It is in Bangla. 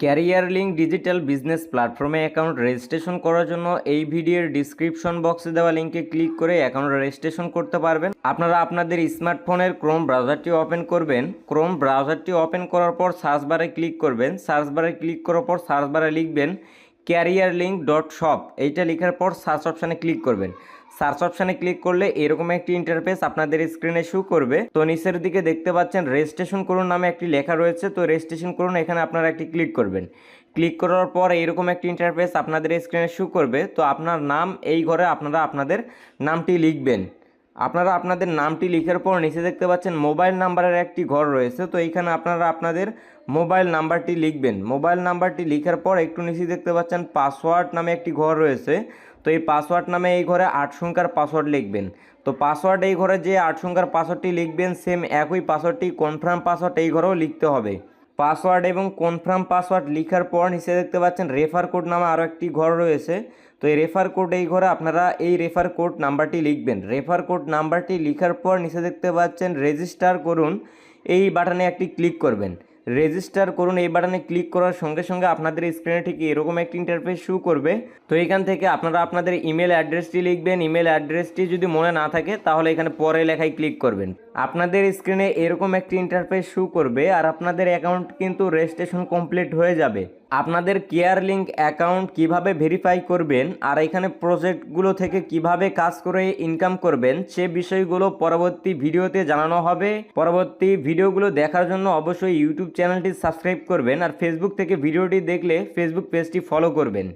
ক্যারিয়ার লিঙ্ক ডিজিটাল বিজনেস প্ল্যাটফর্মে অ্যাকাউন্ট রেজিস্ট্রেশন করার জন্য এই ভিডিওর ডিসক্রিপশন বক্সে দেওয়া লিঙ্কে ক্লিক করে অ্যাকাউন্ট রেজিস্ট্রেশন করতে পারবেন। আপনারা আপনাদের স্মার্টফোনের ক্রোম ব্রাউজারটি ওপেন করবেন। ক্রোম ব্রাউজারটি ওপেন করার পর সার্চ বারে ক্লিক করবেন। সার্চ বারে ক্লিক করার পর সার্চ বারে লিখবেন ক্যারিয়ার লিঙ্ক ডট শপ, এইটা লেখার পর সার্চ অপশানে ক্লিক করবেন। সার্চ অপশানে ক্লিক করলে এরকম একটি ইন্টারফেস আপনাদের স্ক্রিনে শো করবে। তো নিচের দিকে দেখতে পাচ্ছেন রেজিস্ট্রেশন করুন নামে একটি লেখা রয়েছে। তো রেজিস্ট্রেশন করুন, এখানে আপনারা একটি ক্লিক করবেন। ক্লিক করার পর এইরকম একটি ইন্টারফেস আপনাদের স্ক্রিনে শো করবে। তো আপনার নাম এই ঘরে আপনারা আপনাদের নামটি লিখবেন। আপনারা আপনাদের নামটি লিখার পর নিচে দেখতে পাচ্ছেন মোবাইল নাম্বারের একটি ঘর রয়েছে, তো এইখানে আপনারা আপনাদের মোবাইল নাম্বারটি লিখবেন। মোবাইল নাম্বারটি লিখার পর একটু নিচে দেখতে পাচ্ছেন পাসওয়ার্ড নামে একটি ঘর রয়েছে, তো এই পাসওয়ার্ড নামে এই ঘরে আট সংখ্যার পাসওয়ার্ড লিখবেন। তো পাসওয়ার্ড এই ঘরে যে আট সংখ্যার পাসওয়ার্ডটি লিখবেন, সেম একই পাসওয়ার্ডটি কনফার্ম পাসওয়ার্ড এই ঘরেও লিখতে হবে। পাসওয়ার্ড এবং কনফার্ম পাসওয়ার্ড লিখার পর নিচে দেখতে পাচ্ছেন রেফার কোড নামে আরও একটি ঘর রয়েছে। তো এই রেফার কোড এই ঘরে আপনারা এই রেফার কোড নাম্বারটি লিখবেন। রেফার কোড নাম্বারটি লিখার পর নিচে দেখতে পাচ্ছেন রেজিস্টার করুন। এই বাটনে একটি ক্লিক করবেন। রেজিস্টার করুন, এই বাটনে ক্লিক করার সঙ্গে সঙ্গে আপনাদের স্ক্রিনে ঠিক এরকম একটি ইন্টারফেস শু করবে। তো এখান থেকে আপনারা আপনাদের ইমেল অ্যাড্রেসটি লিখবেন। ইমেল অ্যাড্রেসটি যদি মনে না থাকে, তাহলে এখানে পরে লেখায় ক্লিক করবেন। আপনাদের স্ক্রিনে এরকম একটি ইন্টারফেস শু করবে আর আপনাদের অ্যাকাউন্ট কিন্তু রেজিস্ট্রেশন কমপ্লিট হয়ে যাবে। আপনাদের কেয়ার লিঙ্ক অ্যাকাউন্ট কীভাবে ভেরিফাই করবেন আর এখানে প্রজেক্টগুলো থেকে কীভাবে কাজ করে ইনকাম করবেন, সে বিষয়গুলো পরবর্তী ভিডিওতে জানানো হবে। পরবর্তী ভিডিওগুলো দেখার জন্য অবশ্যই ইউটিউব চ্যানেলটি সাবস্ক্রাইব করবেন আর ফেসবুক থেকে ভিডিওটি দেখলে ফেসবুক পেজটি ফলো করবেন।